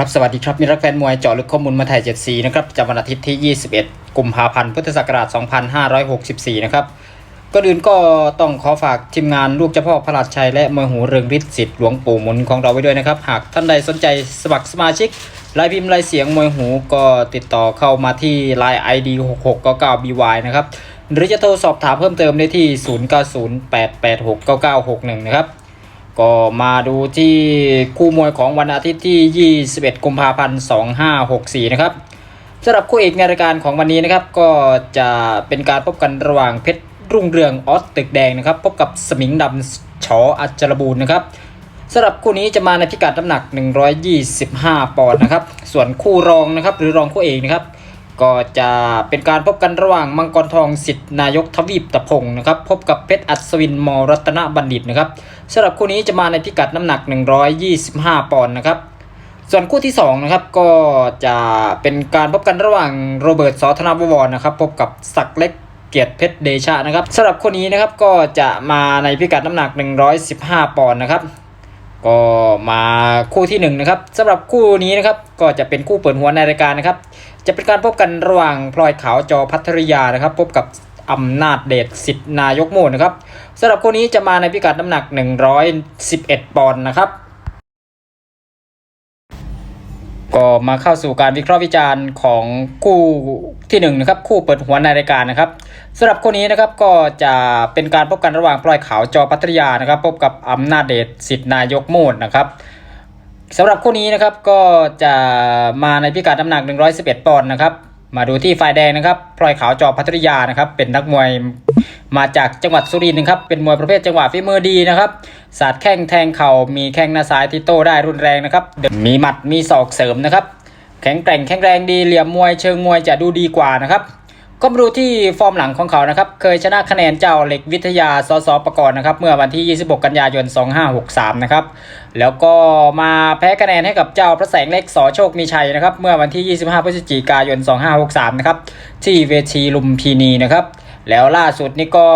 ครับสวัสดีครับมีรักแฟนมวยเจาะลึกข้อมูลมาถ่าย7สีนะครับจำวันอาทิตย์ที่ 21 กุมภาพันธ์ พุทธศักราช 2564 นะครับก็อื่นก็ต้องขอฝากทีมงานลูกเจ้าพ่อพระราชชัยและมวยหูเรืองฤทธิ์สิทธิ์หลวงปู่มุนของเราไว้ด้วยนะครับ หากท่านใดสนใจสมัครสมาชิกลายพิมพ์ลายเสียงมวยหูก็ติดต่อเข้ามาที่ Line ID 6699BY นะครับหรือจะโทรสอบถามเพิ่มเติมได้ที่ 0908869961 นะครับ ก็มาดูที่คู่มวยของวันอาทิตย์ที่ 21 กุมภาพันธ์ 2564 นะครับสำหรับคู่เอกในรายการของวันนี้นะครับ ก็จะเป็นการพบกันระหว่างเพชรรุ่งเรืองออสตึกแดงนะครับ พบกับสมิงดำชออัจจรบูรณ์นะครับสำหรับคู่นี้จะมาในพิกัดน้ำหนัก 125 ปอนด์นะครับ ส่วนคู่รองนะครับ หรือรองคู่เอกนะครับ ก็จะเป็นการพบกันระหว่างมังกรทองสิทธินายกทวีปตะพงนะครับ พบกับเพชรอัศวินมรัตนบัณฑิตนะครับสำหรับคู่นี้จะมาในพิกัดน้ำหนัก 125 ปอนด์นะครับส่วนคู่ที่2นะครับก็จะเป็นการพบกันระหว่างโรเบิร์ตสอธนบวรนะครับ พบกับศักเล็กเกียรติเพชรเดชะนะครับสำหรับคู่นี้นะครับก็จะมาในพิกัดน้ำหนัก 115 ปอนด์นะครับ ก็มาคู่ที่หนึ่งนะครับสำหรับคู่นี้นะครับก็จะเป็นคู่เปิดหัวในรายการนะครับ จะเป็นการพบกันระหว่างพลอยขาวจอพัทรยานะครับ พบกับอำนาจเดชสิทธนายกโมนะครับสำหรับคู่นี้จะมาในพิกัดน้ำหนัก 111 ปอนด์นะครับ ก็มาเข้าสู่การวิเคราะห์วิจารณ์ของคู่ที่หนึ่งนะครับคู่เปิดหัวในรายการนะครับสำหรับคู่นี้นะครับก็จะเป็นการพบกันระหว่างปล่อยขาวจอพัทยานะครับ พบกับอำนาจเดชสิทธินายกโมดนะครับสำหรับคู่นี้นะครับก็จะมาในพิกัดน้ำหนัก 111 ปอนด์นะครับ มาดูที่ฝ่ายแดงนะครับพลอยขาวจอพัทรยานะครับ เป็นนักมวยมาจากจังหวัดสุรินทร์นะครับ เป็นมวยประเภทจังหวะฝีมือดีนะครับสาดแข้งแทงเข่ามีแข้งหน้าซ้ายที่โต้ได้รุนแรงนะครับ มีหมัดมีศอกเสริมนะครับ แข็งแกร่งแข็งแรงดีเหลี่ยมมวยเชิงมวยจะดูดีกว่านะครับ ก็มาดูที่ฟอร์มหลังของเขานะครับ เคยชนะคะแนนเจ้าเหล็กวิทยาสสประกรณ์นะครับ เมื่อวันที่ 26 กันยายน 2563 นะครับ แล้วก็มาแพ้คะแนนให้กับเจ้าพระแสงเล็กสอโชคมีชัยนะครับ เมื่อวันที่ 25 พฤศจิกายน 2563 นะครับ ที่เวทีลุมพินีนะครับ แล้วล่าสุดนี่ก็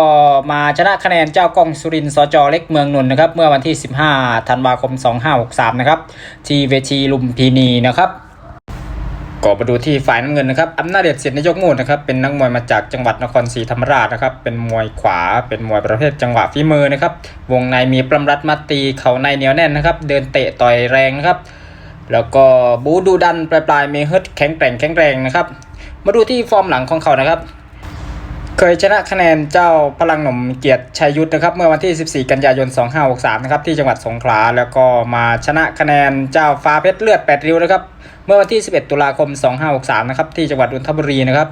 มาชนะคะแนนเจ้ากล้องสุรินทร์สจเล็กเมืองนนท์นะครับ เมื่อวันที่ 15 ธันวาคม 2563 นะครับ ที่เวทีลุมพินีนะครับ ก็มาดูที่ฝ่ายน้ำเงินนะครับอำนาจเดชเสียนายกมูดนะครับเป็นนักมวยมาจากจังหวัดนครศรีธรรมราชนะครับเป็นมวยขวาเป็นมวยประเภทจังหวะฝีมือนะครับวงในมีปรำรัดมาตีเข่าในเหนียวแน่นนะครับเดินเตะต่อยแรงนะครับแล้วก็บูดูดันปลายปลายมีเฮิร์ตแข็งแกร่งแข็งแรงนะครับมาดูที่ฟอร์มหลังของเขานะครับ เคยชนะคะแนนเจ้าพลังหนุ่มเกียรติชัยยุทธนะครับเมื่อวันที่ 14 กันยายน 2563 นะครับที่จังหวัดสงขลาแล้วก็มาชนะคะแนนเจ้าฟ้าเพชรเลือด 8 ริ้วนะครับเมื่อวันที่ 11 ตุลาคม 2563 นะครับที่จังหวัดนนทบุรีนะครับ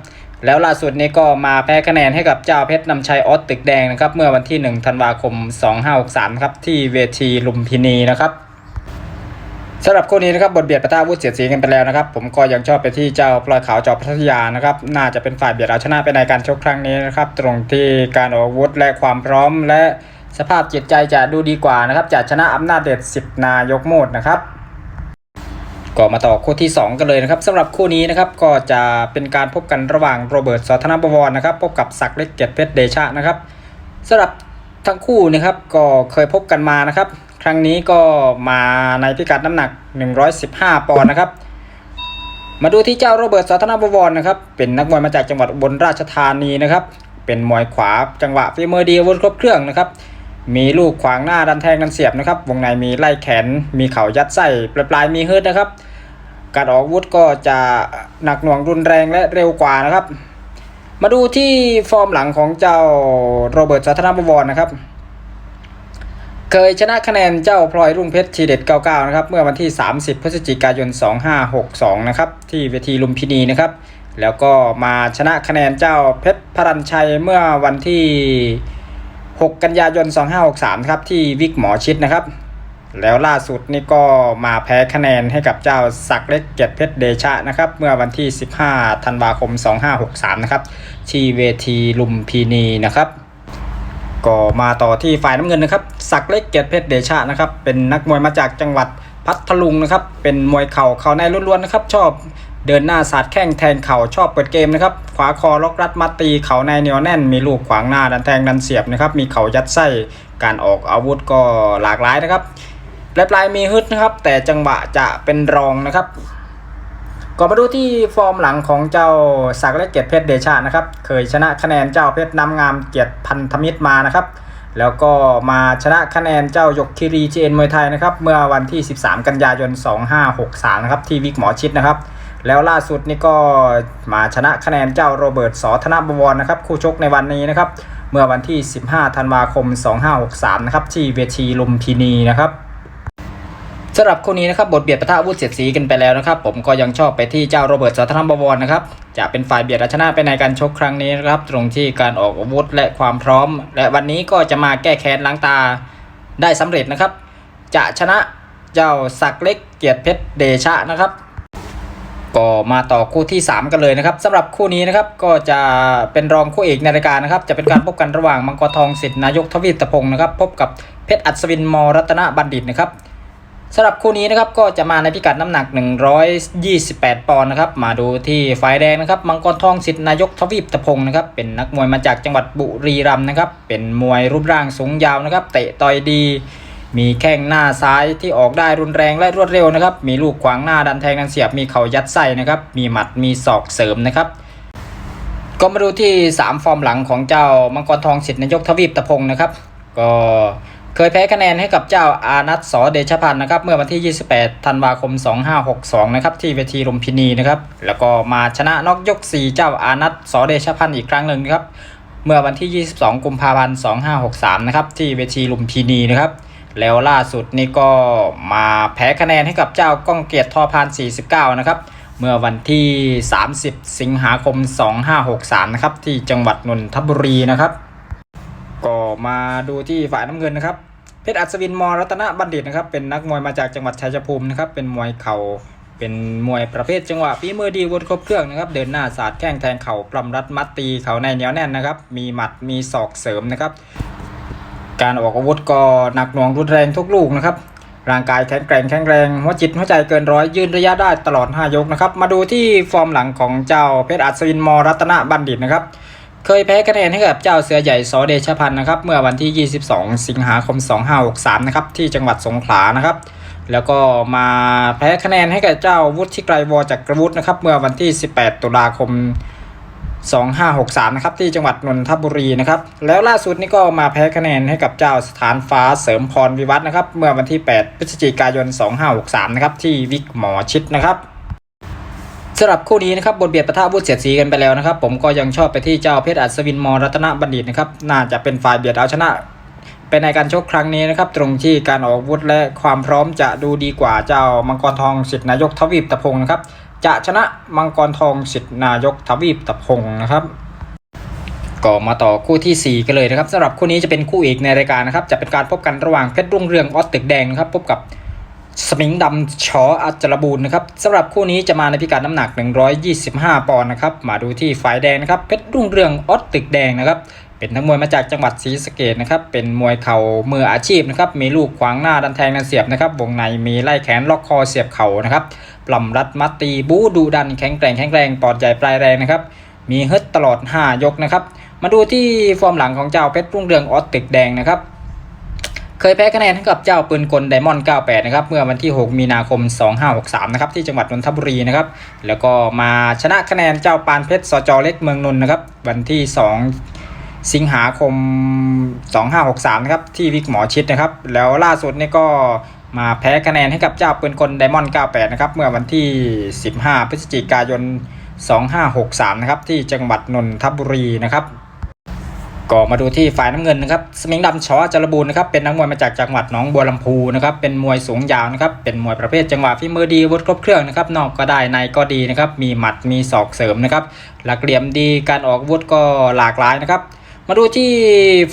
แล้วล่าสุดนี้ก็มาแพ้คะแนนให้กับเจ้าเพชรนำชัยออสตึกแดงนะครับเมื่อวันที่ 1 ธันวาคม 2563 นะครับที่เวทีลุมพินีนะครับ สำหรับคู่นี้นะครับบทเบียดประท่าวุฒิเสียดสีกันไปแล้วนะครับ ผมก็ยังชอบไปที่เจ้าพลอยขาวจอพัทยานะครับน่าจะเป็นฝ่ายเบียดเอาชนะไปในการชกครั้งนี้นะครับ ตรงที่การออกอาวุธและความพร้อมและสภาพจิตใจจะดูดีกว่านะครับจะชนะอำนาจเด็ดสิบนายกโมดนะครับก็มาต่อคู่ที่ 2 กันเลยนะครับสำหรับคู่นี้นะครับก็จะเป็นการพบกันระหว่างโรเบิร์ตสอธนบวรนะครับ พบกับศักดิ์เล็กเกียรติเพชรเดชะนะครับสำหรับทั้งคู่นะครับก็เคยพบกันมานะครับ ครั้งนี้ก็มาในพิกัดน้ำหนัก 115 ปอนด์นะครับ มาดูที่เจ้าโรเบิร์ตสอธนบวรนะครับ เป็นนักมวยมาจากจังหวัดอุบลราชธานีนะครับ เป็นมวยขวาจังหวะฝีมือดีวุธครบเครื่องนะครับ มีลูกขวางหน้าดันแทงดันเสียบนะครับ วงในมีไล่แขน มีเข่ายัดไส้ปลายปลายมีเฮิร์ตนะครับ การออกวุธก็จะหนักหน่วงรุนแรงและเร็วกว่านะครับ มาดูที่ฟอร์มหลังของเจ้าโรเบิร์ตสาธารณบวรนะครับ เคยชนะคะแนนเจ้าพลอยรุ่งเพชรทีเด็ด 99 นะครับ เมื่อวันที่ 30 พฤศจิกายน 2562 นะครับ ที่เวทีลุมพินีนะครับ แล้วก็มาชนะคะแนนเจ้าเพชรพรัญชัยเมื่อวันที่ 6 กันยายน 2563 ครับ ที่วิกหมอชิดนะครับ แล้วล่าสุดนี่ก็มาแพ้คะแนนให้กับเจ้าศักเล็กเกียรติเพชรเดชะนะครับ เมื่อวันที่ 15 ธันวาคม 2563 นะครับ ที่เวทีลุมพินีนะครับ ก็มาต่อที่ฝ่ายน้ำเงินนะครับศักเล็กเกียรติเพชรเดชะนะครับเป็นนักมวยมาจากจังหวัดพัทลุงนะครับเป็นมวยเข่าเข่าในล้วนๆนะครับชอบเดินหน้าสาดแข้งแทงเข่าชอบเปิดเกมนะครับขวาคอล็อกรัดมัดตีเข่าในเหนียวแน่น มีลูกขวางหน้าดันแทงดันเสียบนะครับมีเข่ายัดไส้การออกอาวุธก็หลากหลายนะครับปลายปลายมีฮึดนะครับแต่จังหวะจะเป็นรองนะครับ ก็มาดูที่ฟอร์มหลังของเจ้าศักและเกียรติเพชรเดชานะครับ เคยชนะคะแนนเจ้าเพชรน้ำงามเกียรติพันธมิตรมานะครับ แล้วก็มาชนะคะแนนเจ้ายกคิรีจีเอ็นมวยไทยนะครับ เมื่อวันที่ 13 กันยายน 2563 นะครับ ที่วิกหมอชิดนะครับ แล้วล่าสุดนี่ก็มาชนะคะแนนเจ้าโรเบิร์ตสอธนบวรนะครับ คู่ชกในวันนี้นะครับ เมื่อวันที่ 15 ธันวาคม 2563 นะครับ ที่เวทีลุมพินีนะครับ สำหรับคู่นี้นะครับบทเบียดปะทะอาวุธเสียดสีกันไปแล้วนะครับ ผมก็ยังชอบไปที่เจ้าโรเบิร์ตสัทธนบวรนะครับจะเป็นฝ่ายเบียดชนะไปในการชกครั้งนี้นะครับ ตรงที่การออกอาวุธและความพร้อม และวันนี้ก็จะมาแก้แค้นล้างตาได้สำเร็จนะครับ จะชนะเจ้าศักเล็กเกียรติเพชรเดชะนะครับก็มาต่อคู่ที่ 3 กันเลยนะครับสำหรับคู่นี้นะครับก็จะเป็นรองคู่เอกในรายการนะครับ จะเป็นการพบกันระหว่างมังกรทองสิทธิ์นายกทวีตพงศ์นะครับ พบกับเพชรอัศวินมรัตนบัณฑิตนะครับ สำหรับคู่นี้นะครับก็จะมาในพิกัดน้ำหนัก 128 ปอนด์นะครับ มาดูที่ฝ่ายแดงนะครับ มังกรทองสิทธิ์นายกทวีปตะพงนะครับ เป็นนักมวยมาจากจังหวัดบุรีรัมย์นะครับ เป็นมวยรูปร่างสูงยาวนะครับ เตะต่อยดี มีแข้งหน้าซ้ายที่ออกได้รุนแรงและรวดเร็วนะครับ มีลูกขวางหน้าดันแทงดันเสียบ มีเข่ายัดไส้นะครับ มีหมัดมีศอกเสริมนะครับก็มาดูที่ 3 ฟอร์มหลังของเจ้ามังกรทองสิทธิ์นายกทวีปตะพงนะครับ ก็ เคยแพ้คะแนนให้กับเจ้าอานัทสอเดชพันธ์นะครับเมื่อวันที่ 28 ธันวาคม 2562 นะครับที่เวทีลุมพินีนะครับแล้วก็มาชนะนอกยก 4 เจ้าอานัทสอเดชพันธ์อีกครั้งหนึ่งนะครับเมื่อวันที่ 22 กุมภาพันธ์ 2563 นะครับที่เวทีลุมพินีนะครับแล้วล่าสุดนี่ก็มาแพ้คะแนนให้กับเจ้าก้องเกียรติทอพาน 49 นะครับเมื่อวันที่ 30 สิงหาคม 2563 นะครับที่จังหวัดนนทบุรีนะครับ ก็มาดูที่ฝ่ายน้ำเงินนะครับเพชรอัศวินมรัตนบัณฑิตนะครับ เป็นนักมวยมาจากจังหวัดชัยภูมินะครับ เป็นมวยเข่า เป็นมวยประเภทจังหวะฝีมือดีวุฒิครบเครื่องนะครับ เดินหน้าสาดแข้งแทงเข่าปลำรัดมัดตีเข่าในเหนียวแน่นนะครับ มีหมัดมีศอกเสริมนะครับ การออกอาวุธก็หนักหน่วงรุนแรงทุกลูกนะครับ ร่างกายแข็งแกร่งแข็งแรงหัวจิตหัวใจเกินร้อยยืนระยะได้ตลอด 5 ยกนะครับ มาดูที่ฟอร์มหลังของเจ้าเพชรอัศวินมรัตนบัณฑิตนะครับ เคยแพ้คะแนนให้กับเจ้าเสือใหญ่สอเดชพันธ์นะครับ เมื่อวันที่ 22 สิงหาคม 2563 นะครับ ที่จังหวัดสงขลานะครับ แล้วก็มาแพ้คะแนนให้กับเจ้าวุฒิไกรวอจากกรวุฒินะครับ เมื่อวันที่ 18 ตุลาคม 2563 นะครับ ที่จังหวัดนนทบุรีนะครับ แล้วล่าสุดนี่ก็มาแพ้คะแนนให้กับเจ้าสถานฟ้าเสริมพรวิวัฒนะครับ เมื่อวันที่ 8 พฤศจิกายน 2563 นะครับ ที่วิกหมอชิดนะครับ สำหรับคู่นี้นะครับบทเบียดปะทะอาวุธเสียดสีกันไปแล้วนะครับ ผมก็ยังชอบไปที่เจ้าเพชรอัศวินมรัตนบัณฑิตนะครับน่าจะเป็นฝ่ายเบียดเอาชนะไปในการชกครั้งนี้นะครับตรงที่การออกวุธและความพร้อมจะดูดีกว่าเจ้ามังกรทองสิทธินายกทวีปตะพงนะครับจะชนะมังกรทองสิทธินายกทวีปตะพงนะครับก็มาต่อคู่ทีสี่4 กันเลยนะครับสำหรับคู่นี้จะเป็นคู่เอกในรายการนะครับจะเป็นการพบกันระหว่างเพชรรุ่งเรืองออสตึกแดงนะครับพบกับ สมิงดำชออัจรบูรนะครับสำหรับคู่นี้จะมาในพิกัดน้ำหนัก 125 ปอนด์นะครับมาดูที่ฝ่ายแดงนะครับเพชรรุ่งเรืองออสตึกแดงนะครับเป็นนักมวยมาจากจังหวัดศรีสะเกดนะครับเป็นมวยเข่ามืออาชีพนะครับมีลูกขวางหน้าดันแทงดันเสียบนะครับวงในมีไล่แขนล็อกคอเสียบเข่านะครับปล่ำรัดมัดตีบูดุดันแข็งแกร่งแข็งแรงปอดใหญ่ปลายแรงนะครับมีฮึดตลอด 5 ยกนะครับมาดูที่ฟอร์มหลังของเจ้าเพชรรุ่งเรืองออสตึกแดงนะครับ เคยแพ้คะแนนให้กับเจ้าปืนกลไดมอนด์98 นะครับ เมื่อวันที่ 6 มีนาคม 2563 นะครับ ที่จังหวัดนนทบุรีนะครับ แล้วก็มาชนะคะแนนเจ้าปานเพชร สจเล็กเมืองนนท์นะครับ วันที่ 2 สิงหาคม 2563 นะครับ ที่วิกหมอชิดนะครับ แล้วล่าสุดนี่ก็มาแพ้คะแนนให้กับเจ้าปืนกลไดมอนด์98 นะครับ เมื่อวันที่ 15 พฤศจิกายน 2563 นะครับ ที่จังหวัดนนทบุรีนะครับ ก็มาดูที่ฝ่ายน้ำเงินนะครับสมิงดำชอจรบูรนะครับเป็นนักมวยมาจากจังหวัดหนองบัวลำพูนะครับเป็นมวยสูงยาวนะครับเป็นมวยประเภทจังหวะฝีมือดีวุธครบเครื่องนะครับนอกก็ได้ในก็ดีนะครับมีหมัดมีศอกเสริมนะครับหลักเหลี่ยมดีการออกวุธก็หลากหลายนะครับมาดูที่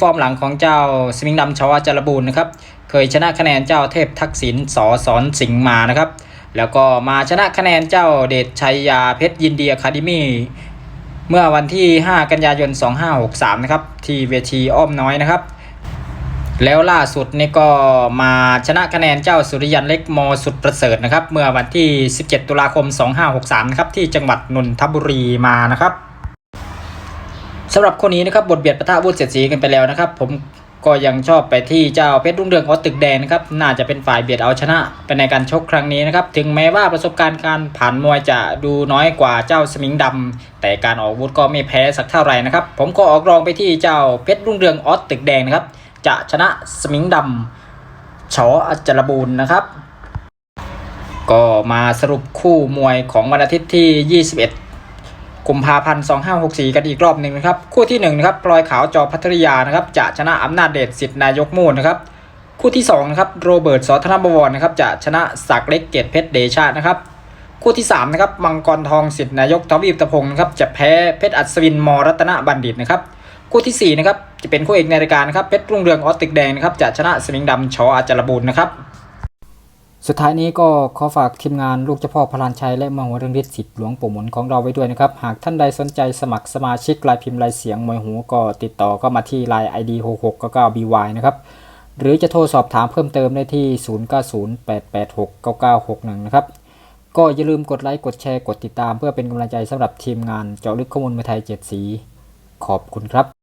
ฟอร์มหลังของเจ้าสมิงดำชอจรบูรนะครับเคยชนะคะแนนเจ้าเทพทักษิณสอสอนสิงห์มานะครับแล้วก็มาชนะคะแนนเจ้าเดชชัยยาเพชรยินเดีอะคาเดมี่ เมื่อวันที่ 5 กันยายน 2563 นะครับ ที่เวทีอ้อมน้อยนะครับ แล้วล่าสุดนี่ก็มาชนะคะแนนเจ้าสุริยันเล็กมสุดประเสริฐนะครับ เมื่อวันที่ 17 ตุลาคม 2563 นะครับ ที่จังหวัดนนทบุรีมานะครับสำหรับคนนี้นะครับบทเบียดประทะวุฒิเสียดสีกันไปแล้วนะครับ ผม ก็ยังชอบไปที่เจ้าเพชรรุ่งเรืองออสตึกแดงนะครับ น่าจะเป็นฝ่ายเบียดเอาชนะไปในการชกครั้งนี้นะครับ ถึงแม้ว่าประสบการณ์การผ่านมวยจะดูน้อยกว่าเจ้าสมิงดำแต่การออกวุธก็ไม่แพ้สักเท่าไหร่นะครับ ผมก็ออกรองไปที่เจ้าเพชรรุ่งเรืองออสตึกแดงนะครับ จะชนะสมิงดำชออัจจรบูรณ์นะครับ ก็มาสรุปคู่มวยของวันอาทิตย์ที่ 21 กุมภาพันธ์2564 กันอีกรอบหนึ่งนะครับ คู่ที่1นะครับพลอยขาวจอพัทริยานะครับจะชนะอำนาจเดชสิทธินายกมูลนะครับ คู่ที่2นะครับโรเบิร์ตสอธนบวรนะครับจะชนะศักเล็กเกตเพชรเดชานะครับ คู่ที่3นะครับมังกรทองสิทธินายกทวีปตะพงศ์นะครับจะแพ้เพชรอัศวินมรัตนบัณฑิตนะครับ คู่ที่4นะครับจะเป็นคู่เอกในรายการนะครับเพชรรุ่งเรืองออสตึกแดงนะครับจะชนะสมิงดำชออาจารบูรณ์นะครับ สุดท้ายนี้ก็ขอฝากทีมงานลูกเจ้าพ่อพลานชัยและมโหเรื่องฤทธิ์สิทธิ์หลวงปู่หมุนของเราไว้ด้วยนะครับ หากท่านใดสนใจสมัครสมาชิกลายพิมพ์ลายเสียงมวยหูก็ติดต่อก็มาที่ Line ID 6699BY นะครับ หรือจะโทรสอบถามเพิ่มเติมได้ที่ 0908869961 นะครับ ก็อย่าลืมกดไลค์กดแชร์กดติดตามเพื่อเป็นกำลังใจสำหรับทีมงานเจาะลึกข้อมูลมวยไทย 7 สี ขอบคุณครับ